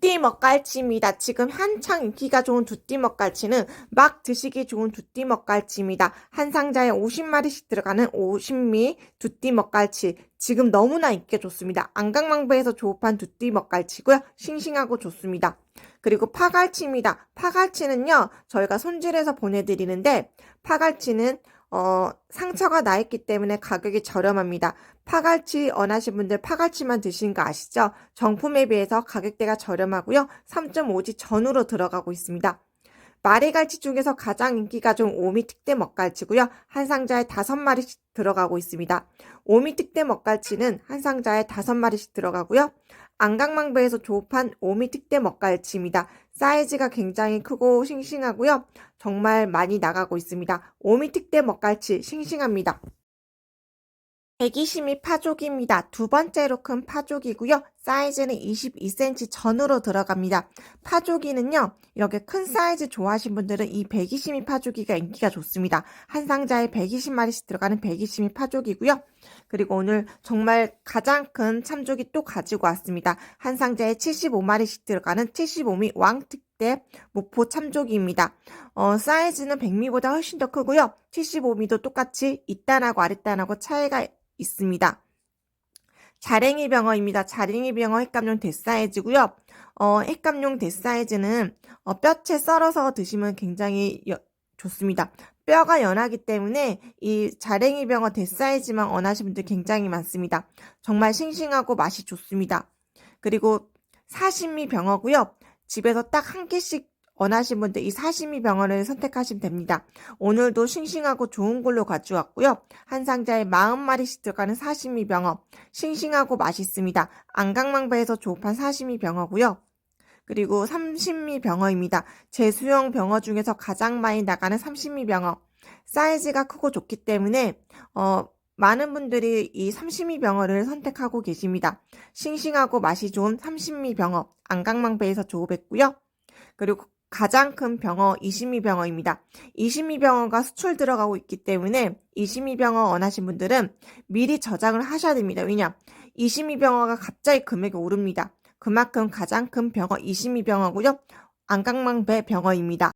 두띠 먹갈치입니다. 지금 한창 인기가 좋은 두띠 먹갈치는 막 드시기 좋은 두띠 먹갈치입니다. 한 상자에 50마리씩 들어가는 50미 두띠 먹갈치. 지금 너무나 인기가 좋습니다. 안강망배에서 조업한 두띠 먹갈치고요. 싱싱하고 좋습니다. 그리고 파갈치입니다. 파갈치는요, 저희가 손질해서 보내드리는데, 파갈치는 어, 상처가 나 있기 때문에 가격이 저렴합니다. 파갈치 원하신 분들 파갈치만 드시는 거 아시죠? 정품에 비해서 가격대가 저렴하고요. 3.5지 전후로 들어가고 있습니다. 마리 갈치 중에서 가장 인기가 좋은 오미 특대 먹갈치고요. 한 상자에 5마리씩 들어가고 있습니다. 오미 특대 먹갈치는 한 상자에 5마리씩 들어가고요. 안강망배에서 조업한 오미 특대 먹갈치입니다. 사이즈가 굉장히 크고 싱싱하고요. 정말 많이 나가고 있습니다. 오미 특대 먹갈치 싱싱합니다. 애기심이 파족입니다. 두 번째로 큰 파족이고요. 사이즈는 22cm 전후로 들어갑니다. 파조기는요, 이렇게 큰 사이즈 좋아하신 분들은 이 120미 파조기가 인기가 좋습니다. 한 상자에 120마리씩 들어가는 120미 파조기고요. 그리고 오늘 정말 가장 큰 참조기 또 가지고 왔습니다. 한 상자에 75마리씩 들어가는 75미 왕특대 목포 참조기입니다. 어, 사이즈는 100미보다 훨씬 더 크고요. 75미도 똑같이 윗단하고 아랫단하고 차이가 있습니다. 자랭이 병어입니다. 자랭이 병어 핵감용 대사이즈고요. 어, 핵감용 대사이즈는 어, 뼈채 썰어서 드시면 굉장히 여, 좋습니다. 뼈가 연하기 때문에 이 자랭이 병어 대사이즈만 원하시는 분들 굉장히 많습니다. 정말 싱싱하고 맛이 좋습니다. 그리고 사시미 병어고요. 집에서 딱 한 개씩 원하신 분들 이 사시미 병어를 선택하시면 됩니다. 오늘도 싱싱하고 좋은 걸로 가져왔고요. 한 상자에 40마리씩 들어가는 사시미 병어. 싱싱하고 맛있습니다. 안강망배에서 조업한 사시미 병어고요. 그리고 삼신미 병어입니다. 제수형 병어 중에서 가장 많이 나가는 삼신미 병어. 사이즈가 크고 좋기 때문에 어, 많은 분들이 이 삼신미 병어를 선택하고 계십니다. 싱싱하고 맛이 좋은 삼신미 병어. 안강망배에서 조업했고요. 그리고 가장 큰 병어 이심미 병어입니다. 이심미 병어가 수출 들어가고 있기 때문에 이심미 병어 원하신 분들은 미리 저장을 하셔야 됩니다. 왜냐? 이심미 병어가 갑자기 금액이 오릅니다. 그만큼 가장 큰 병어 이심미 병어고요. 안강망배 병어입니다.